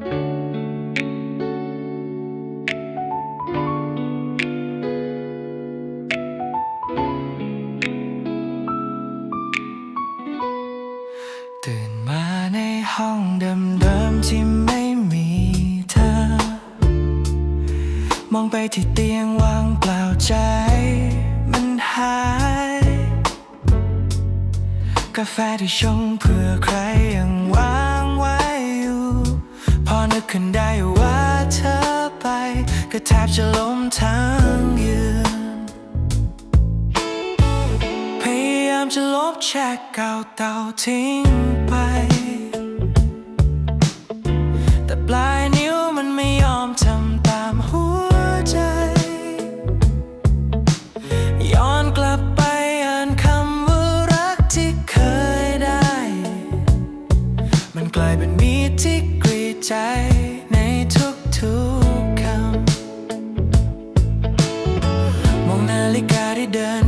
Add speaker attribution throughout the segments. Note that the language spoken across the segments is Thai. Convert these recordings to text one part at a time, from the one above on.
Speaker 1: ตื่นมาในห้องเดิมๆที่ไม่มีเธอ มองไปที่เตียงว่างเปล่าใจมันหาย กาแฟที่ชงเพื่อใคร แทบจะล้มทั้งยืน พยายามจะลบแชทเก่าเต่าทิ้งไป แต่ปลายนิ้วมันไม่ยอมทำตามหัวใจ ย้อนกลับไปอ่านคำว่ารักที่เคยได้ มันกลายเป็นมีดที่กรีดใจ dan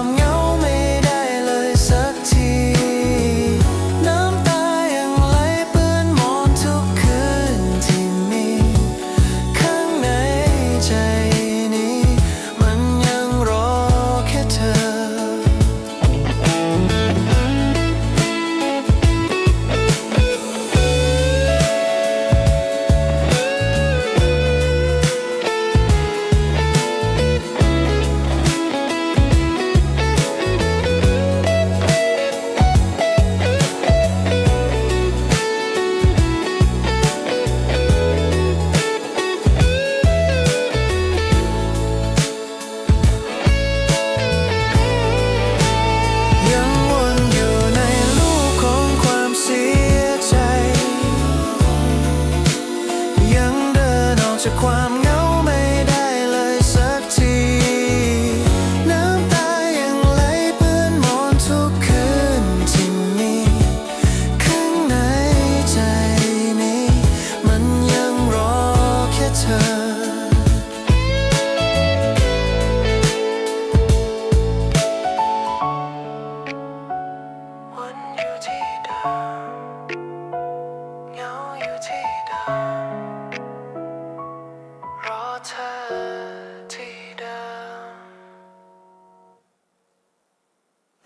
Speaker 1: ความเหงาไม่ได้เลยสักที น้ำตายังไหลเปื้อนมอนทุกคืนที่มีข้างในใจนี้ มันยังรอแค่เธอ วันอยู่ที่เดิม